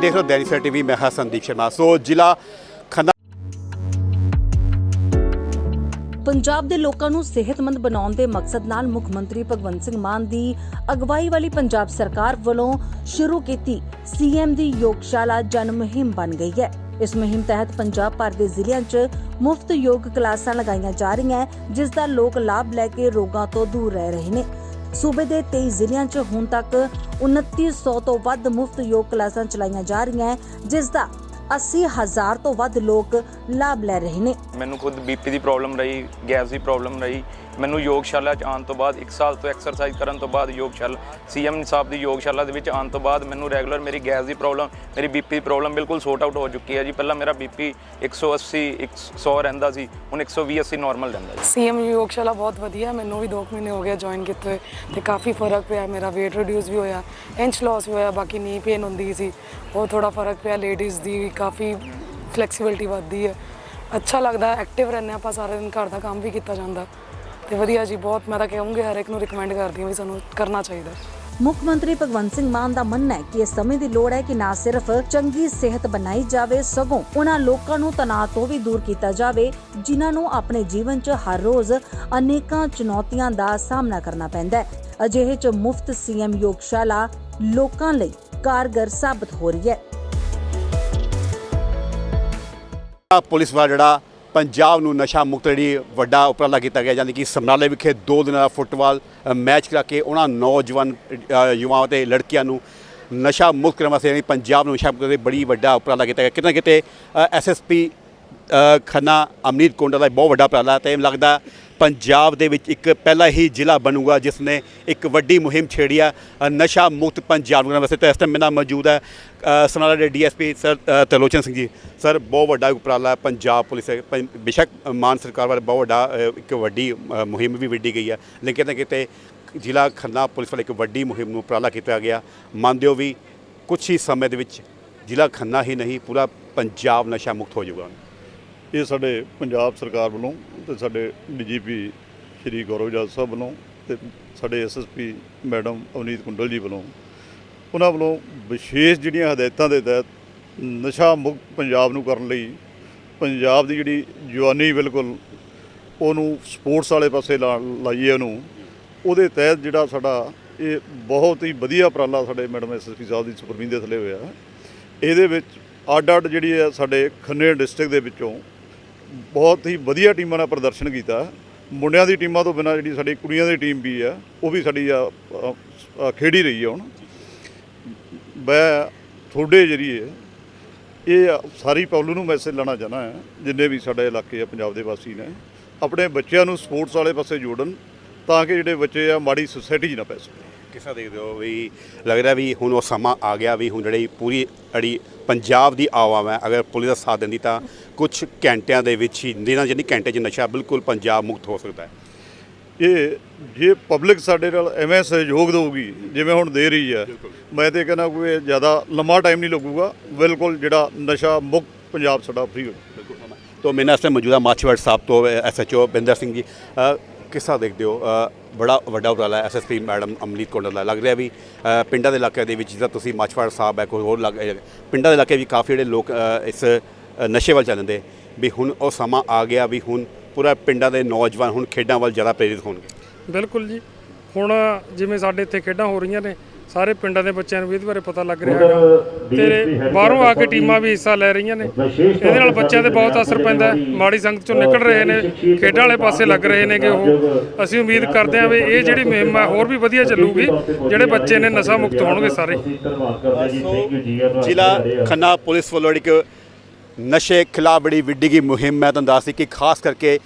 ਦੇਖ ਰਹੇ ਹੋ ਦੈਨਿਕ ਸਵੇਰਾ ਟੀਵੀ, ਮੈਂ ਹਾਂ ਸੰਦੀਪ ਸ਼ਰਮਾ। ਸੋ ਜ਼ਿਲ੍ਹਾ ਖੰਨਾ ਪੰਜਾਬ ਦੇ ਲੋਕਾਂ ਨੂੰ ਸਿਹਤਮੰਦ ਬਣਾਉਣ ਦੇ ਮਕਸਦ ਨਾਲ ਮੁੱਖ ਮੰਤਰੀ ਭਗਵੰਤ ਸਿੰਘ ਮਾਨ ਦੀ ਅਗਵਾਈ ਵਾਲੀ ਪੰਜਾਬ ਸਰਕਾਰ ਵੱਲੋਂ ਸ਼ੁਰੂ ਕੀਤੀ ਸੀਐਮ ਦੀ ਯੋਗਸ਼ਾਲਾ ਜਨ ਮੁਹਿੰਮ ਬਣ ਗਈ ਹੈ। ਇਸ ਮੁਹਿੰਮ ਤਹਿਤ ਪੰਜਾਬ ਭਰ ਦੇ ਜ਼ਿਲ੍ਹਿਆਂ 'ਚ ਮੁਫਤ ਯੋਗ ਕਲਾਸਾਂ ਲਗਾਈਆਂ ਜਾ ਰਹੀਆਂ, ਜਿਸ ਦਾ ਲੋਕ ਲਾਭ ਲੈ ਕੇ ਰੋਗਾਂ ਤੋਂ ਦੂਰ ਰਹਿ ਰਹੇ ਨੇ। ਸੂਬੇ ਦੇ 23 ਜ਼ਿਲ੍ਹਿਆਂ 'ਚ ਹੁਣ ਤੱਕ 2900 ਤੋਂ ਵੱਧ ਮੁਫਤ ਯੋਗ ਕਲਾਸਾਂ ਚਲਾਈਆਂ ਜਾ ਰਹੀਆਂ ਜਿਸ ਦਾ 80000 ਤੋਂ ਵੱਧ ਲੋਕ ਲਾਭ ਲੈ ਰਹੇ ਨੇ। ਮੈਨੂੰ ਖੁਦ ਬੀਪੀ ਦੀ ਪ੍ਰੋਬਲਮ ਰਹੀ ਗੈਸ ਦੀ ਪ੍ਰੋਬਲਮ ਰਹੀ। ਮੈਨੂੰ ਯੋਗਸ਼ਾਲਾ ਚ ਆਉਣ ਤੋਂ ਬਾਅਦ 1 ਸਾਲ ਤੋਂ ਐਕਸਰਸਾਈਜ਼ ਕਰਨ ਤੋਂ ਬਾਅਦ ਯੋਗਸ਼ਾਲਾ ਸੀਐਮ ਸਾਹਿਬ ਦੀ ਯੋਗਸ਼ਾਲਾ ਦੇ ਵਿੱਚ ਆਉਣ ਤੋਂ ਬਾਅਦ ਮੈਨੂੰ ਰੈਗੂਲਰ ਮੇਰੀ ਗੈਸ ਦੀ ਪ੍ਰੋਬਲਮ ਮੇਰੀ ਬੀਪੀ ਦੀ ਪ੍ਰੋਬਲਮ ਬਿਲਕੁਲ ਸੋਰਟ ਆਊਟ ਹੋ ਚੁੱਕੀ ਹੈ ਜੀ। ਪਹਿਲਾਂ ਮੇਰਾ ਬੀਪੀ 180 100 ਰਹਿੰਦਾ ਸੀ ਹੁਣ 120 80 ਨਾਰਮਲ ਰਹਿੰਦਾ ਜੀ। ਸੀਐਮ ਯੋਗਸ਼ਾਲਾ ਬਹੁਤ ਵਧੀਆ ਮੈਨੂੰ ਵੀ 2 ਮਹੀਨੇ ਹੋ ਗਏ ਜੁਆਇਨ ਕੀਤੇ ਹੋਏ ਤੇ ਕਾਫੀ ਫ਼ਰਕ ਪਿਆ ਮੇਰਾ weight reduce ਵੀ ਹੋਇਆ ਇੰਚ ਲਾਸ ਵੀ ਹੋਇਆ ਬਾਕੀ ਨੀ ਪੇਨ ਹੁੰਦੀ ਸੀ ਉਹ ਥੋੜਾ ਫ਼ਰਕ ਪਿਆ ਲੇਡੀਜ਼ ਦੀ ਵੀ ਕਾਫੀ ਫਲੈਕਸੀਬਿਲਟੀ ਵੱਧਦੀ ਹੈ। ਅੱਛਾ ਲੱਗਦਾ ਐਕਟਿਵ ਰਹਿੰਦੇ ਆਪਾਂ ਸਾਰਾ ਦਿਨ, ਘਰ ਦਾ ਕੰਮ ਵੀ ਕੀਤਾ ਜਾਂਦਾ। ਤੇ ਵਧੀਆ ਜੀ, ਬਹੁਤ ਮੈਂ ਤਾਂ ਕਹੂੰਗੀ ਹਰ ਇੱਕ ਨੂੰ ਰਿਕਮੈਂਡ ਕਰਦੀ ਹਾਂ ਵੀ ਸਾਨੂੰ ਕਰਨਾ ਚਾਹੀਦਾ। ਮੁੱਖ ਮੰਤਰੀ ਭਗਵੰਤ ਸਿੰਘ ਮਾਨ ਦਾ ਮੰਨਣਾ ਹੈ ਕਿ ਇਸ ਸਮੇਂ ਦੀ ਲੋੜ ਹੈ ਕਿ ਨਾ ਸਿਰਫ ਚੰਗੀ ਸਿਹਤ ਬਣਾਈ ਜਾਵੇ, ਸਗੋਂ ਉਹਨਾਂ ਲੋਕਾਂ ਨੂੰ ਤਣਾਅ ਤੋਂ ਵੀ ਦੂਰ ਕੀਤਾ ਜਾਵੇ, ਜਿਨ੍ਹਾਂ ਨੂੰ ਆਪਣੇ ਜੀਵਨ 'ਚ ਹਰ ਰੋਜ਼ ਅਨੇਕਾਂ ਚੁਣੌਤੀਆਂ ਦਾ ਸਾਹਮਣਾ ਕਰਨਾ ਪੈਂਦਾ ਹੈ। ਅਜਿਹੇ 'ਚ ਮੁਫਤ ਸੀਐਮ ਯੋਗਸ਼ਾਲਾ ਲੋਕਾਂ ਲਈ ਕਾਰਗਰ ਸਾਬਤ ਹੋ ਰਹੀ ਹੈ। ਪੁਲਿਸ ਵਾਲਾ ਜਿਹੜਾ ਪੰਜਾਬ ਨੂੰ ਨਸ਼ਾ ਮੁਕਤ ਜਿਹੜੀ ਵੱਡਾ ਉਪਰਾਲਾ ਕੀਤਾ ਗਿਆ, ਯਾਨੀ ਕਿ ਸਮਰਾਲੇ ਵਿਖੇ ਦੋ ਦਿਨਾਂ ਦਾ ਫੁੱਟਬਾਲ ਮੈਚ ਕਰਾ ਕੇ ਉਹਨਾਂ ਨੌਜਵਾਨ ਯੁਵਾਵਾਂ ਤੇ ਲੜਕੀਆਂ ਨੂੰ ਨਸ਼ਾ ਮੁਕਤ ਕਰਨ ਵਾਸਤੇ, ਯਾਨੀ ਪੰਜਾਬ ਨੂੰ ਨਸ਼ਾ ਮੁਕਤ ਦੇ ਬੜੀ ਵੱਡਾ ਉਪਰਾਲਾ ਕੀਤਾ ਗਿਆ। ਕਿਤੇ ਨਾ ਕਿਤੇ ਐਸਐਸਪੀ ਖੰਨਾ ਅਮਨੀਤ ਕੋਂਡਾ ਦਾ ਬਹੁਤ ਵੱਡਾ ਉਪਰਾਲਾ ਤੇ ਲੱਗਦਾ ਪੰਜਾਬ ਦੇ ਵਿੱਚ ਇੱਕ ਪਹਿਲਾ ਹੀ ਜ਼ਿਲ੍ਹਾ ਬਣੂਗਾ ਜਿਸ ਨੇ ਇੱਕ ਵੱਡੀ ਮੁਹਿੰਮ ਛੇੜੀ ਆ ਨਸ਼ਾ ਮੁਕਤ ਪੰਜਾਬ ਨੂੰ। ਵਾਸਤੇ ਤੇ ਇਸ ਟਾਈਮ ਮੇਰੇ ਨਾਲ ਮੌਜੂਦ ਹੈ ਅ, ਸਮਰਾਲਾ ਦੇ ਡੀਐਸਪੀ ਸਰ ਅ, ਸਿੰਘ ਜੀ। ਸਰ ਬਹੁਤ ਵੱਡਾ ਉਪਰਾਲਾ ਪੰਜਾਬ ਪੁਲਿਸ ਹੈ। ਪੰ- ਬੇਸ਼ੱਕ ਮਾਨ ਸਰਕਾਰ ਵੱਲ ਬਹੁਤ ਵੱਡਾ ਇੱਕ ਵੱਡੀ ਮੁਹਿੰਮ ਵੀ ਵਿੱਢੀ ਗਈ ਹੈ। ਲੇਕਿਨ ਕਿਤੇ ਨਾ ਕਿਤੇ ਜ਼ਿਲ੍ਹਾ ਖੰਨਾ ਪੁਲਿਸ ਵੱਲ ਇੱਕ ਵੱਡੀ ਮੁਹਿੰਮ ਨੂੰ ਉਪਰਾਲਾ ਕੀਤਾ ਗਿਆ। ਮੰਨਦੇ ਹੋ ਵੀ ਕੁਝ ਹੀ ਸਮੇਂ ਦੇ ਵਿੱਚ ਜ਼ਿਲ੍ਹਾ ਖੰਨਾ ਹੀ ਨਹੀਂ ਪੂਰਾ ਪੰਜਾਬ ਨਸ਼ਾ ਮੁਕਤ ਹੋ ਜਾਊਗਾ। ਇਹ ਸਾਡੇ ਪੰਜਾਬ ਸਰਕਾਰ ਵੱਲੋਂ ਤੇ ਸਾਡੇ ਡੀਜੀਪੀ ਸ਼੍ਰੀ ਗੌਰਵ ਜੱਜ ਸਾਹਿਬ ਵੱਲੋਂ ਤੇ ਸਾਡੇ ਐਸਐਸਪੀ ਮੈਡਮ ਅਵਨੀਤ ਕੁੰਡਲ ਜੀ ਵੱਲੋਂ ਉਹਨਾਂ ਵੱਲੋਂ ਵਿਸ਼ੇਸ਼ ਜਿਹੜੀਆਂ ਹਦਾਇਤਾਂ ਦੇ ਤਹਿਤ ਨਸ਼ਾ ਮੁਕਤ ਪੰਜਾਬ ਨੂੰ ਕਰਨ ਲਈ ਪੰਜਾਬ ਦੀ ਜਿਹੜੀ ਜਵਾਨੀ ਬਿਲਕੁਲ ਉਹਨੂੰ ਸਪੋਰਟਸ ਵਾਲੇ ਪਾਸੇ ਲਾ- ਲਾਈਏ ਉਹਨੂੰ, ਉਹਦੇ ਤਹਿਤ ਜਿਹੜਾ ਸਾਡਾ ਇਹ ਬਹੁਤ ਹੀ ਵਧੀਆ ਉਪਰਾਲਾ ਸਾਡੇ ਮੈਡਮ ਐਸਐਸਪੀ ਸਾਹਿਬ ਦੀ ਸੁਪਰਵੀਜ਼ਨ ਦੇ ਥੱਲੇ ਹੋਇਆ। ਇਹਦੇ ਵਿੱਚ ਅੱਡ ਅੱਡ ਜਿਹੜੀ ਹੈ ਸਾਡੇ ਖੰਨੇ ਡਿਸਟ੍ਰਿਕਟ ਦੇ ਵਿੱਚੋਂ ਬਹੁਤ ਹੀ ਵਧੀਆ ਟੀਮਾਂ ਨਾਲ ਪ੍ਰਦਰਸ਼ਨ ਕੀਤਾ। ਮੁੰਡਿਆਂ ਦੀ ਟੀਮਾਂ ਤੋਂ ਬਿਨਾਂ ਜਿਹੜੀ ਸਾਡੀ ਕੁੜੀਆਂ ਦੀ ਟੀਮ ਵੀ ਆ, ਉਹ ਵੀ ਸਾਡੀ ਆ ਖੇਡੀ ਰਹੀ ਹੈ ਹੁਣ। ਮੈਂ ਤੁਹਾਡੇ ਜਰੀਏ ਇਹ ਸਾਰੀ ਪਬਲਿਕ ਨੂੰ ਮੈਸੇਜ ਲੈਣਾ ਚਾਹਨਾ ਹੈ, ਜਿੰਨੇ ਵੀ ਸਾਡੇ ਇਲਾਕੇ ਆ, ਪੰਜਾਬ ਦੇ ਵਾਸੀ ਨੇ, ਆਪਣੇ ਬੱਚਿਆਂ ਨੂੰ ਸਪੋਰਟਸ ਵਾਲੇ ਪਾਸੇ ਜੋੜਨ, ਤਾਂ ਕਿ ਜਿਹੜੇ ਬੱਚੇ ਆ, ਮਾੜੀ ਸੁਸਾਇਟੀ 'ਚ ਨਾ ਪੈ ਸਕਣ ਕਿਸ ਤਰ੍ਹਾਂ ਦੇਖਦੇ ਹੋ ਵੀ ਲੱਗ ਰਿਹਾ ਵੀ ਹੁਣ ਉਹ ਸਮਾਂ ਆ ਗਿਆ ਵੀ ਹੁਣ ਜਿਹੜੀ ਪੂਰੀ ਅੜੀ ਪੰਜਾਬ ਦੀ ਆਵਾਮ ਹੈ ਅਗਰ ਪੁਲਿਸ ਦਾ ਸਾਥ ਦਿੰਦੀ ਤਾਂ ਕੁਝ ਘੰਟਿਆਂ ਦੇ ਵਿੱਚ ਹੀ ਦਿਨਾਂ ਜਿਹੜੀ ਘੰਟੇ 'ਚ ਨਸ਼ਾ ਬਿਲਕੁਲ ਪੰਜਾਬ ਮੁਕਤ ਹੋ ਸਕਦਾ ਹੈ। ਇਹ ਜੇ ਪਬਲਿਕ ਸਾਡੇ ਨਾਲ ਐਵੇਂ ਸਹਿਯੋਗ ਦੇਊਗੀ ਜਿਵੇਂ ਹੁਣ ਦੇ ਰਹੀ ਹੈ ਮੈਂ ਤੇ ਕਹਿੰਦਾ ਕੋਈ ਜ਼ਿਆਦਾ ਲੰਮਾ ਟਾਈਮ ਨਹੀਂ ਲੱਗੂਗਾ ਬਿਲਕੁਲ ਜਿਹੜਾ ਨਸ਼ਾ ਮੁਕਤ ਪੰਜਾਬ ਸਾਡਾ ਫ੍ਰੀ ਹੋ ਜਾਊਗਾ। ਤੋ ਮੇਰੇ ਨਾਲ ਮੌਜੂਦਾ ਮਾਛੀਵਾੜ ਸਾਹਿਬ ਤੋਂ ਐਸਐਚਓ ਬਿੰਦਰ ਸਿੰਘ ਜੀ ਕਿਸ ਦੇਖਦੇ ਹੋ? ਬੜਾ ਵੱਡਾ ਉਪਰਾਲਾ ਐਸਐਸਪੀ ਮੈਡਮ ਅਮਨੀਤ ਕੋਂਡਲ ਦਾ ਲੱਗ ਰਿਹਾ ਵੀ ਪਿੰਡਾਂ ਦੇ ਇਲਾਕੇ ਦੇ ਵਿੱਚ ਜਿੱਦਾਂ ਤੁਸੀਂ ਮਾਛੀਵਾੜ ਸਾਹਿਬ ਹੈ, ਕੋਈ ਹੋਰ ਲੱਗ ਪਿੰਡਾਂ ਦੇ ਇਲਾਕੇ ਵੀ ਕਾਫੀ ਜਿਹੜੇ ਲੋਕ ਇਸ ਨਸ਼ੇ ਵੱਲ ਚੱਲਦੇ, ਵੀ ਹੁਣ ਉਹ ਸਮਾਂ ਆ ਗਿਆ ਵੀ ਹੁਣ ਪੂਰਾ ਪਿੰਡਾਂ ਦੇ ਨੌਜਵਾਨ ਹੁਣ ਖੇਡਾਂ ਵੱਲ ਜ਼ਿਆਦਾ ਪ੍ਰੇਰਿਤ ਹੋਣਗੇ। ਬਿਲਕੁਲ ਜੀ। ਹੁਣ ਜਿਵੇਂ ਸਾਡੇ ਇੱਥੇ ਖੇਡਾਂ ਹੋ ਰਹੀਆਂ ਨੇ ਸਾਰੇ ਪਿੰਡਾਂ ਦੇ ਬੱਚਿਆਂ ਨੂੰ ਵੀ ਇਹਦੇ ਬਾਰੇ ਪਤਾ ਲੱਗ ਰਿਹਾ ਹੈਗਾ। ਤੇ ਬਾਹਰੋਂ ਆ ਕੇ ਟੀਮਾਂ ਵੀ ਹਿੱਸਾ ਲੈ ਰਹੀਆਂ ਨੇ। ਇਹਦੇ ਨਾਲ ਬੱਚਿਆਂ ਤੇ ਬਹੁਤ ਅਸਰ ਪੈਂਦਾ ਹੈ। ਮਾੜੀ ਸੰਗਤ ਚੋਂ ਨਿਕਲ ਰਹੇ ਨੇ। ਖੇਡਾਂ ਵਾਲੇ ਪਾਸੇ ਲੱਗ ਰਹੇ ਨੇ ਕਿ ਉਹ ਅਸੀਂ ਉਮੀਦ ਕਰਦੇ ਹਾਂ ਵੀ ਇਹ ਜਿਹੜੀ ਮੁਹਿੰਮ ਹੈ ਹੋਰ ਵੀ ਵਧੀਆ ਚੱਲੂਗੀ। ਜਿਹੜੇ ਬੱਚੇ ਨੇ ਨਸ਼ਾ ਮੁਕਤ ਹੋਣਗੇ ਸਾਰੇ। ਜ਼ਿਲ੍ਹਾ ਖੰਨਾ ਪੁਲਿਸ ਵੱਲੋਂ ਇੱਕ ਨਸ਼ੇ ਖਿਲਾਫ ਬੜੀ ਵਿੱਢੀ ਗਈ ਮੁਹਿੰਮ। ਹੈ ਤੁਹਾਨੂੰ ਦੱਸਦੀ ਕਿ ਖਾਸ ਕਰਕੇ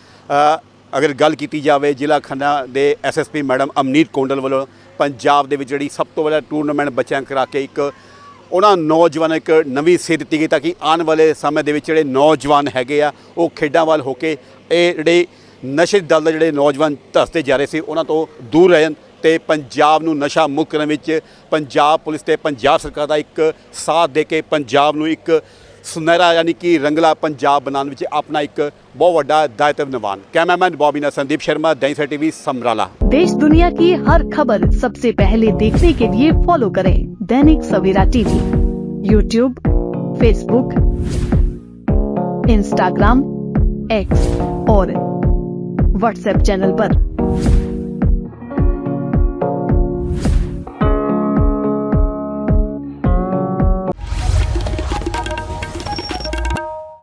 ਅਗਰ ਗੱਲ ਕੀਤੀ ਜਾਵੇ ਜ਼ਿਲ੍ਹਾ ਖੰਨਾ ਦੇ ਐਸਐਸਪੀ ਮੈਡਮ ਅਮਨੀਤ ਕੋਂਡਲ ਵੱਲੋਂ, ਪੰਜਾਬ ਦੇ ਵਿੱਚ ਜਿਹੜੀ ਸਭ ਤੋਂ ਵੱਡਾ ਟੂਰਨਾਮੈਂਟ ਬੱਚਿਆਂ ਕਰਾ ਕੇ ਇੱਕ ਉਹਨਾਂ ਨੌਜਵਾਨਾਂ ਇੱਕ ਨਵੀਂ ਸੇਧ ਦਿੱਤੀ ਗਈ ਤਾਂ ਕਿ ਆਉਣ ਵਾਲੇ ਸਮੇਂ ਦੇ ਵਿੱਚ ਜਿਹੜੇ ਨੌਜਵਾਨ ਹੈਗੇ ਆ, ਉਹ ਖੇਡਾਂ ਵੱਲ ਹੋ ਕੇ ਇਹ ਜਿਹੜੇ ਨਸ਼ੇ ਦਲ ਦੇ ਜਿਹੜੇ ਨੌਜਵਾਨ ਧਸਤੇ ਜਾ ਰਹੇ ਸੀ, ਉਹਨਾਂ ਤੋਂ ਦੂਰ ਰਹਿਣ ਤੇ ਪੰਜਾਬ ਨੂੰ ਨਸ਼ਾ ਮੁਕਤ ਕਰਨ ਵਿੱਚ ਪੰਜਾਬ ਪੁਲਿਸ ਤੇ ਪੰਜਾਬ ਸਰਕਾਰ ਦਾ ਇੱਕ ਸਾਥ ਦੇ ਕੇ ਪੰਜਾਬ ਨੂੰ ਇੱਕ ਸੁਨਹਿਰਾ ਯਾਨੀ ਕਿ ਰੰਗਲਾ ਪੰਜਾਬ ਬਣਾਉਣ ਵਿੱਚ ਆਪਣਾ ਇੱਕ ਬਹੁਤ ਵੱਡਾ दायित्व ਨਿਭਾਉਣ ਕੈਮਰਾਮੈਨ बॉबी ਨਾਲ संदीप शर्मा दैनिक टीवी समराला देश दुनिया की हर खबर सबसे पहले देखने के लिए फॉलो करें Dainik Savera TV YouTube Facebook Instagram X और व्हाट्सएप चैनल पर।